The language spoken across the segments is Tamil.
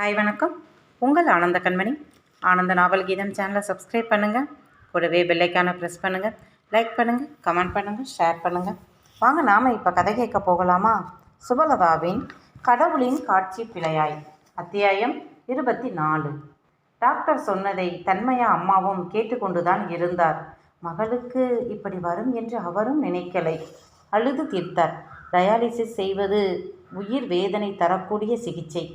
ஹாய் வணக்கம். உங்கள் ஆனந்த கண்மணி. ஆனந்த நாவல் கீதம் சேனலை சப்ஸ்கிரைப் பண்ணுங்கள் கூடவே பெல்லைக்கான ப்ரெஸ் பண்ணுங்கள் லைக் பண்ணுங்கள் கமெண்ட் பண்ணுங்கள் ஷேர் பண்ணுங்கள் வாங்க நாம் இப்போ கதை கேட்க போகலாமா? சுபலதாவின் கடவுளின் காட்சி பிழையாய் அத்தியாயம் இருபத்தி நாலு டாக்டர் சொன்னதை தன்மையா அம்மாவும் கேட்டுக்கொண்டுதான் இருந்தார். மகளுக்கு இப்படி வரும் என்று அவரும் நினைக்கலை. அழுது தீர்த்தார். டயாலிசிஸ் செய்வது உயிர் வேதனை தரக்கூடிய சிகிச்சை.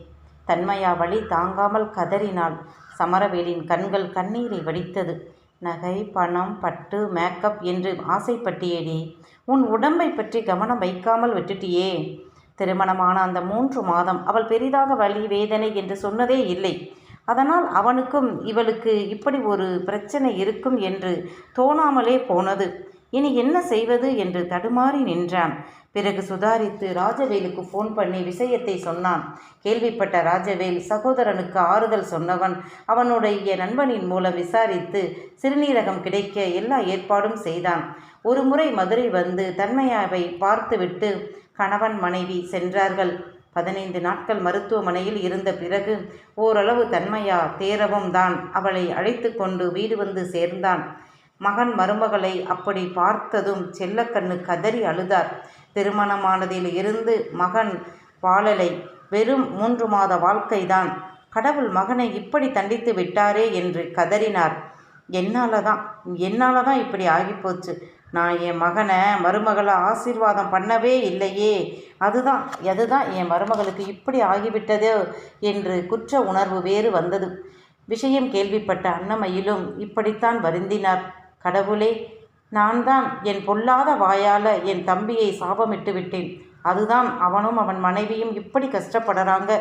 தன்மையா வழி தாங்காமல் கதறினாள். சமரவேலின் கண்கள் கண்ணீரை வடித்தது. நகை பணம் பட்டு மேக்கப் என்று ஆசைப்பட்டியேடி. உன் உடம்பை பற்றி கவனம் வைக்காமல் விட்டுட்டியே. திருமணமான அந்த மூன்று மாதம் அவள் பெரிதாக வலி வேதனை என்று சொன்னதே இல்லை. அதனால் அவனுக்கும் இவளுக்கு இப்படி ஒரு பிரச்சனை இருக்கும் என்று தோணாமலே போனது. இனி என்ன செய்வது என்று தடுமாறி நின்றான். பிறகு சுதாரித்து ராஜவேலுக்கு ஃபோன் பண்ணி விஷயத்தை சொன்னான். கேள்விப்பட்ட ராஜவேல் சகோதரனுக்கு ஆறுதல் சொன்னவன். அவனுடைய நண்பனின் மூலம் விசாரித்து சிறுநீரகம் கிடைக்க எல்லா ஏற்பாடும் செய்தான். ஒரு முறை மதுரை வந்து தன்மையாவை பார்த்துவிட்டு கணவன் மனைவி சென்றார்கள். பதினைந்து நாட்கள் மருத்துவமனையில் இருந்த பிறகு ஓரளவு தன்மையா தேரவும் தான். அவளை அழைத்து கொண்டு வீடு வந்து சேர்ந்தான். மகன் மருமகளை அப்படி பார்த்ததும் செல்லக்கண்ணு கதறி அழுதார். திருமணமானதில் இருந்து மகன் வாழலை. வெறும் மூன்று மாத வாழ்க்கைதான். கடவுள் மகனை இப்படி தண்டித்து விட்டாரே என்று கதறினார். என்னால் தான் என்னால் தான் இப்படி ஆகிப்போச்சு? நான் என் மகனை மருமகளை ஆசீர்வாதம் பண்ணவே இல்லையே. அதுதான் அதுதான் என் மருமகளுக்கு இப்படி ஆகிவிட்டதோ என்று குற்ற உணர்வு வேறு வந்தது. விஷயம் கேள்விப்பட்ட அன்னமையிலும் இப்படித்தான் வருந்தினார். கடவுளே நான் தான் என் பொல்லாத வாயால் என் தம்பியை சாபமிட்டு விட்டேன். அதுதான் அவனும் அவன் மனைவியும் இப்படி கஷ்டப்படுறாங்க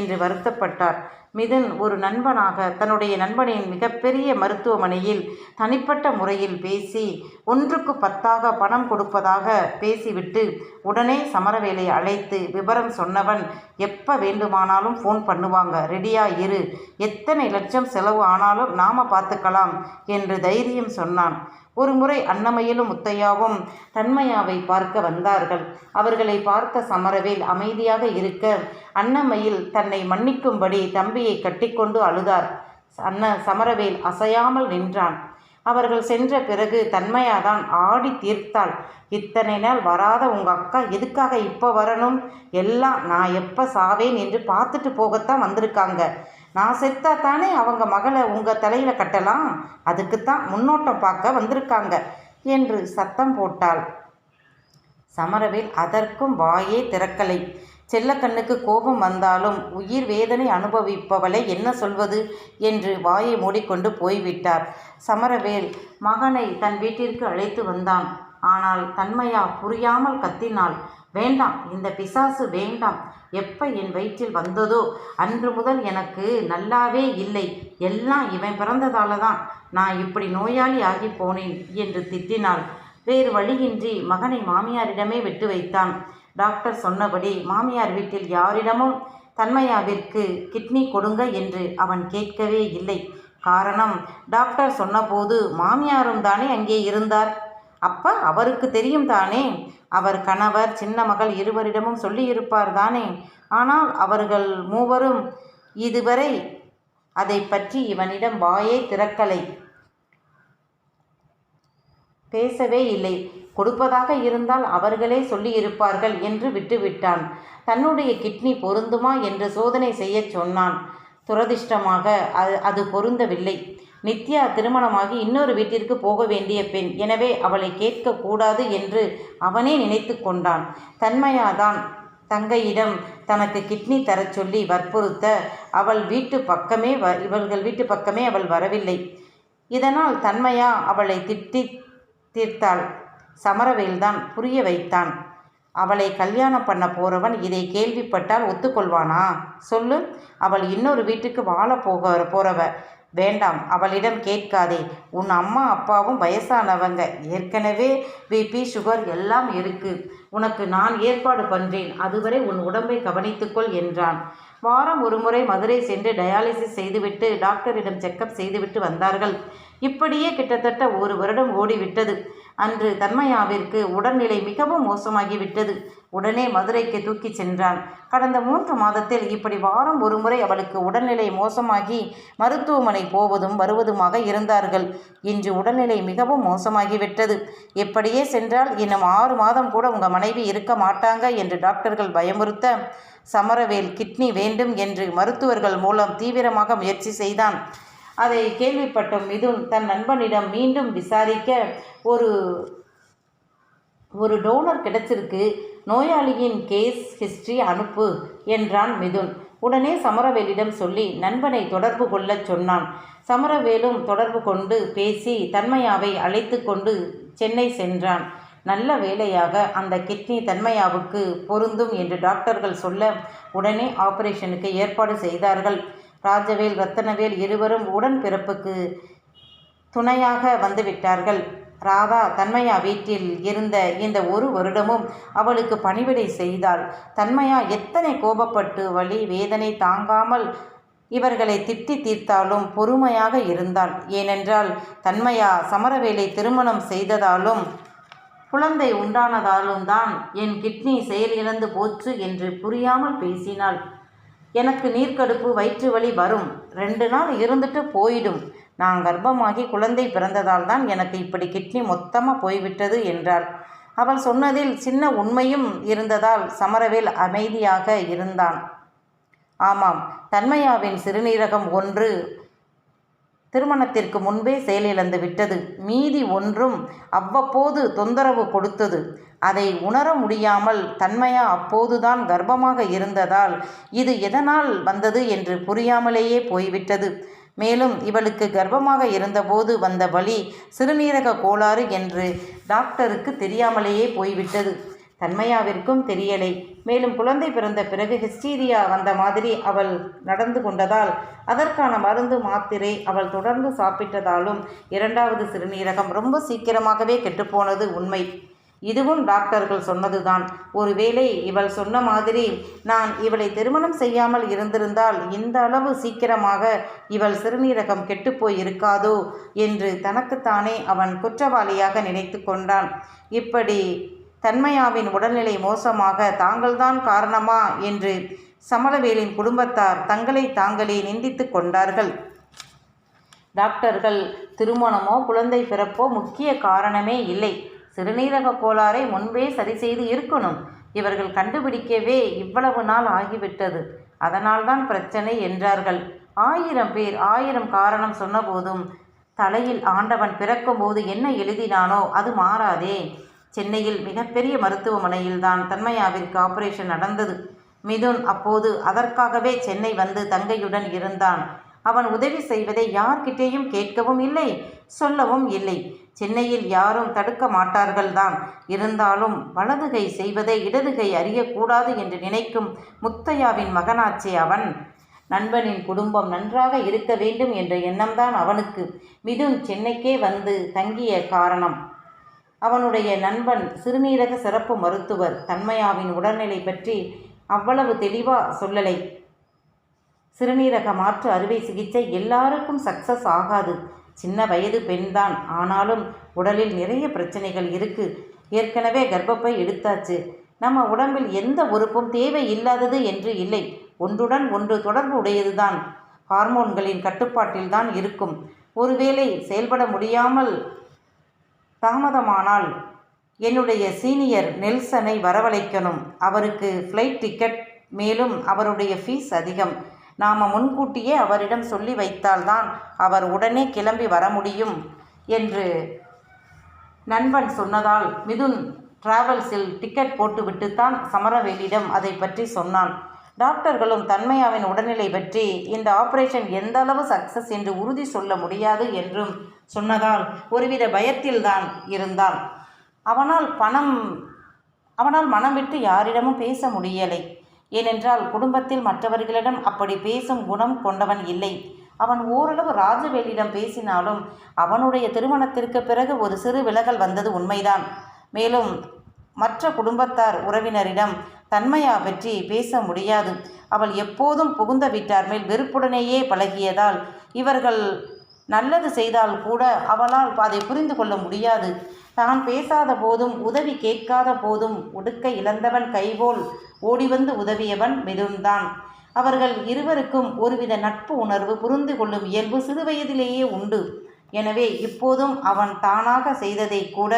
என்று வருத்தப்பட்டார். மிதுன் ஒரு நண்பனாக தன்னுடைய நண்பனின் மிகப்பெரிய மருத்துவமனையில் தனிப்பட்ட முறையில் பேசி ஒன்றுக்கு பத்தாக பணம் கொடுப்பதாக பேசிவிட்டு உடனே சமரவேலை அழைத்து விவரம் சொன்னவன் எப்போ வேண்டுமானாலும் ஃபோன் பண்ணுவாங்க. ரெடியா இரு. எத்தனை லட்சம் செலவு ஆனாலும் நாம பார்த்துக்கலாம் என்று தைரியம் சொன்னான். ஒரு முறை அன்னமையிலும் முத்தையாவும் தன்மையாவை பார்க்க வந்தார்கள். அவர்களை பார்த்த சமரவேல் அமைதியாக இருக்க அன்னமையில் தன்னை மன்னிக்கும்படி தம்பியை கட்டிக்கொண்டு அழுதார். அன்ன சமரவேல் அசையாமல் நின்றான். அவர்கள் சென்ற பிறகு தன்மையாதான் ஆடி தீர்த்தாள். இத்தனை நாள் வராத உங்கள் அக்கா எதுக்காக இப்போ வரணும்? எல்லாம் நான் எப்போ சாவேன் என்று பார்த்துட்டு போகத்தான் வந்திருக்காங்க. நான் செத்தா தானே அவங்க மகளை உங்கள் தலையில் கட்டலாம்? அதுக்குத்தான் முன்னோட்டம் பார்க்க வந்திருக்காங்க என்று சத்தம் போட்டாள். சமரவேல் அதற்கும் வாயே திறக்கலை. செல்லக்கண்ணுக்கு கோபம் வந்தாலும் உயிர் வேதனை அனுபவிப்பவளை என்ன சொல்வது? என்று வாயை மூடிக்கொண்டு போய்விட்டார். சமரவேல் மகனை தன் வீட்டிற்கு அழைத்து வந்தான். ஆனால் தன்மையா புரியாமல் கத்தினாள். வேண்டாம் இந்த பிசாசு வேண்டாம். எப்ப என் வயிற்றில் வந்ததோ அன்று முதல் எனக்கு நல்லாவே இல்லை. எல்லாம் இவன் பிறந்ததால தான் நான் இப்படி நோயாளி ஆகி போனேன் என்று திட்டினாள். வேறு வழியின்றி மகனை மாமியாரிடமே விட்டு வைத்தான். டாக்டர் சொன்னபடி மாமியார் வீட்டில் யாரிடமும் தன்மையாவிற்கு கிட்னி கொடுங்க என்று அவன் கேட்கவே இல்லை. காரணம் டாக்டர் சொன்னபோது மாமியாரும் தானே அங்கே இருந்தார்? அப்ப அவருக்கு தெரியும் தானே? அவர் கணவர் சின்ன மகள் இருவரிடமும் சொல்லியிருப்பார் தானே? ஆனால் அவர்கள் மூவரும் இதுவரை அதை பற்றி இவனிடம் வாயே திறக்கலை. பேசவே இல்லை. கொடுப்பதாக இருந்தால் அவர்களே சொல்லியிருப்பார்கள் என்று விட்டுவிட்டான். தன்னுடைய கிட்னி பொருந்துமா என்று சோதனை செய்யச் சொன்னான். துரதிர்ஷ்டமாக அது அது பொருந்தவில்லை. நித்யா திருமணமாகி இன்னொரு வீட்டிற்கு போக வேண்டிய பெண். எனவே அவளை கேட்கக்கூடாது என்று அவனே நினைத்து கொண்டான். தன்மையாதான் தங்கையிடம் தனக்கு கிட்னி தரச் சொல்லி வற்புறுத்த அவள் வீட்டு பக்கமே வ இவள்கள் வீட்டு பக்கமே அவள் வரவில்லை. இதனால் தன்மையா அவளை திட்டி தீர்த்தாள். சமரவேல்தான் புரிய வைத்தான். அவளை கல்யாணம் பண்ண போறவன் இதை கேள்விப்பட்டால் ஒத்துக்கொள்வானா? சொல்லு. அவள் இன்னொரு வீட்டுக்கு வாழ போக போறவ. வேண்டாம் அவளிடம் கேட்காதே. உன் அம்மா அப்பாவும் வயசானவங்க. ஏற்கனவே பிபி சுகர் எல்லாம் இருக்குது உனக்கு நான் ஏற்பாடு பண்ணுறேன் அதுவரை உன் உடம்பை கவனித்துக்கொள் என்றான். வாரம் ஒருமுறை மதுரை சென்று டயாலிசிஸ் செய்துவிட்டு டாக்டரிடம் செக்கப் செய்துவிட்டு வந்தார்கள். இப்படியே கிட்டத்தட்ட ஒரு வருடம் ஓடிவிட்டது. அன்று தன்மையாவிற்கு உடல்நிலை மிகவும் மோசமாகிவிட்டது. உடனே மதுரைக்கு தூக்கிச் சென்றான். கடந்த மூன்று மாதத்தில் இப்படி வாரம் ஒருமுறை அவளுக்கு உடல்நிலை மோசமாகி மருத்துவமனை போவதும் வருவதுமாக இருந்தார்கள். இன்று உடல்நிலை மிகவும் மோசமாகிவிட்டது. எப்படியே சென்றால் இன்னும் ஆறு மாதம் கூட உங்கள் மனைவி இருக்க மாட்டாங்க என்று டாக்டர்கள் பயமுறுத்த சமரவேல் கிட்னி வேண்டும் என்று மருத்துவர்கள் மூலம் தீவிரமாக முயற்சி செய்தான். அதை கேள்விப்பட்ட மிதுன் தன் நண்பனிடம் மீண்டும் விசாரிக்க ஒரு ஒரு டோனர் கிடைச்சிருக்கு. நோயாளியின் கேஸ் ஹிஸ்ட்ரி அனுப்பு என்றான் மிதுன். உடனே சமரவேலிடம் சொல்லி நண்பனை தொடர்பு கொள்ளச் சொன்னான். சமரவேலும் தொடர்பு கொண்டு பேசி தன்மையாவை அழைத்து கொண்டு சென்னை சென்றான். நல்ல வேலையாக அந்த கிட்னி தன்மையாவுக்கு பொருந்தும் என்று டாக்டர்கள் சொல்ல உடனே ஆபரேஷனுக்கு ஏற்பாடு செய்தார்கள். ராஜவேல் ரத்தனவேல் இருவரும் உடன்பிறப்புக்கு துணையாக வந்துவிட்டார்கள். ராதா தன்மையா வீட்டில் இருந்த இந்த ஒரு வருடமும் அவளுக்கு பணிவிடை செய்தாள். தன்மையா எத்தனை கோபப்பட்டு வலி வேதனை தாங்காமல் இவர்களை திட்டி தீர்த்தாலும் பொறுமையாக இருந்தாள். ஏனென்றால் தன்மையா சமரவேலை திருமணம் செய்ததாலும் குழந்தை உண்டானதாலும் தான் என் கிட்னி செயலிழந்து போச்சு என்று புரியாமல் பேசினாள். எனக்கு நீர்க்கடுப்பு வயிற்று வலி வரும். ரெண்டு நாள் இருந்துட்டு போயிடும். நான் கர்ப்பமாகி குழந்தை பிறந்ததால் தான் எனக்கு இப்படி கிட்னி மொத்தமாக போய்விட்டது என்றாள். அவள் சொன்னதில் சின்ன உண்மையும் இருந்ததால் சமரவேல் அமைதியாக இருந்தான். ஆமாம் தன்மையாவின் சிறுநீரகம் ஒன்று திருமணத்திற்கு முன்பே செயலிழந்து விட்டது. மீதி ஒன்றும் அவ்வப்போது தொந்தரவு கொடுத்தது. அதை உணர முடியாமல் தன்மையா அப்போதுதான் கர்ப்பமாக இருந்ததால் இது எதனால் வந்தது என்று புரியாமலேயே போய்விட்டது. மேலும் இவளுக்கு கர்ப்பமாக இருந்தபோது வந்த வலி சிறுநீரக கோளாறு என்று டாக்டருக்கு தெரியாமலேயே போய்விட்டது. தன்மையாவிற்கும் தெரியலை. மேலும் குழந்தை பிறந்த பிறகு ஹிஸ்டீரியா வந்த மாதிரி அவள் நடந்து கொண்டதால் அதற்கான மருந்து மாத்திரை அவள் தொடர்ந்து சாப்பிட்டதாலும் இரண்டாவது சிறுநீரகம் ரொம்ப சீக்கிரமாகவே கெட்டுப்போனது உண்மை. இதுவும் டாக்டர்கள் சொன்னதுதான். ஒருவேளை இவள் சொன்ன மாதிரி நான் இவளை திருமணம் செய்யாமல் இருந்திருந்தால் இந்த அளவு சீக்கிரமாக இவள் சிறுநீரகம் கெட்டுப்போய் இருக்காதோ என்று தனக்குத்தானே அவன் குற்றவாளியாக நினைத்து கொண்டான். இப்படி தன்மையாவின் உடல்நிலை மோசமாக தாங்கள்தான் காரணமா? என்று சமலவேலின் குடும்பத்தார் தங்களை தாங்களே நிந்தித்து கொண்டார்கள். டாக்டர்கள் திருமணமோ குழந்தை பிறப்போ முக்கிய காரணமே இல்லை. சிறுநீரக கோளாறை முன்பே சரி செய்து இருக்கணும். இவர்கள் கண்டுபிடிக்கவே இவ்வளவு நாள் ஆகிவிட்டது. அதனால்தான் பிரச்சனை என்றார்கள். ஆயிரம் பேர் ஆயிரம் காரணம் சொன்னபோதும் தலையில் ஆண்டவன் பிறக்கும்போது என்ன எழுதினானோ அது மாறாதே. சென்னையில் மிகப்பெரிய மருத்துவமனையில் தான் தன்மையாவிற்கு ஆபரேஷன் நடந்தது. மிதுன் அப்போது அதற்காகவே சென்னை வந்து தங்கையுடன் இருந்தான். அவன் உதவி செய்வதை யார்கிட்டேயும் கேட்கவும் இல்லை சொல்லவும் இல்லை. சென்னையில் யாரும் தடுக்க மாட்டார்கள் தான் இருந்தாலும் வலதுகை செய்வதை இடதுகை அறியக்கூடாது என்று நினைக்கும் முத்தையாவின் மகனாச்சே அவன். நண்பனின் குடும்பம் நன்றாக இருக்க வேண்டும் என்ற எண்ணம்தான் அவனுக்கு. மிதுன் சென்னைக்கே வந்து தங்கிய காரணம். அவனுடைய நண்பன் சிறுநீரக சிறப்பு மருத்துவர் தன்மையாவின் உடல்நிலை பற்றி அவ்வளவு தெளிவாக சொல்லலை. சிறுநீரக மாற்று அறுவை சிகிச்சை எல்லாருக்கும் சக்சஸ் ஆகாது. சின்ன வயது பெண்தான். ஆனாலும் உடலில் நிறைய பிரச்சனைகள் இருக்கு. ஏற்கனவே கர்ப்பப்பை எடுத்தாச்சு. நம்ம உடம்பில் எந்த உறுப்பும் தேவை இல்லாதது என்று இல்லை. ஒன்றுடன் ஒன்று தொடர்பு உடையதுதான். ஹார்மோன்களின் கட்டுப்பாட்டில் தான் இருக்கும். ஒருவேளை செயல்பட முடியாமல் தாமதமானால் என்னுடைய சீனியர் நெல்சனை வரவழைக்கணும். அவருக்கு ஃப்ளைட் டிக்கெட் மேலும் அவருடைய ஃபீஸ் அதிகம். நாம் முன்கூட்டியே அவரிடம் சொல்லி வைத்தால்தான் அவர் உடனே கிளம்பி வர முடியும் என்று நண்பன் சொன்னதால் மிதுன் டிராவல்ஸில் டிக்கெட் போட்டுவிட்டுத்தான் சமரவேலிடம் அதை பற்றி சொன்னான். டாக்டர்களும் தன்மையாவின் உடல்நிலை பற்றி இந்த ஆபரேஷன் எந்த அளவு சக்சஸ் என்று உறுதி சொல்ல முடியாது என்றும் சொன்னதால் ஒருவித பயத்தில்தான் இருந்தான். அவனால் பணம் அவனால் மனம் விட்டு யாரிடமும் பேச முடியலை. ஏனென்றால் குடும்பத்தில் மற்றவர்களிடம் அப்படி பேசும் குணம் கொண்டவன் இல்லை. அவன் ஓரளவு ராஜவேலிடம் பேசினாலும் அவனுடைய திருமணத்திற்கு பிறகு ஒரு சிறு விலகல் வந்தது உண்மைதான். மேலும் மற்ற குடும்பத்தார் உறவினரிடம் தன்மையா பற்றி பேச முடியாது. அவள் எப்போதும் புகுந்த வீட்டார் மேல் வெறுப்புடனேயே பழகியதால் இவர்கள் நல்லது செய்தால் கூட அவளால் அதை புரிந்து கொள்ள முடியாது. தான் பேசாத போதும் உதவி கேட்காத போதும் ஒடுக்க இழந்தவன் கைபோல் ஓடிவந்து உதவியவன் மிதுன்தான். அவர்கள் இருவருக்கும் ஒருவித நட்பு உணர்வு புரிந்து கொள்ளும் இயல்பு சிறுவயதிலேயே உண்டு. எனவே இப்போதும் அவன் தானாக செய்ததை கூட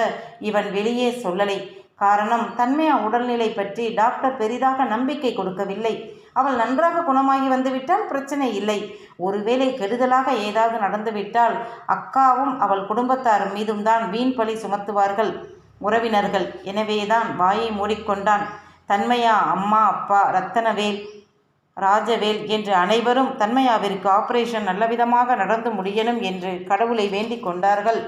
இவன் வெளியே சொல்லலை. காரணம் தன்மையா உடல்நிலை பற்றி டாக்டர் பெரிதாக நம்பிக்கை கொடுக்கவில்லை. அவள் நன்றாக குணமாகி வந்துவிட்டால் பிரச்சனை இல்லை. ஒருவேளை கெடுதலாக ஏதாவது நடந்துவிட்டால் அக்காவும் அவள் குடும்பத்தார் மீதும் தான் வீண் பழி சுமத்துவார்கள். உறவினர்கள் எனவேதான் வாயை மூடிக்கொண்டான். தன்மையா அம்மா அப்பா ரத்தனவேல் ராஜவேல் என்று அனைவரும் தன்மையாவிற்கு ஆபரேஷன் நல்லவிதமாக நடந்து முடியணும் என்று கடவுளை வேண்டிக் கொண்டார்கள்.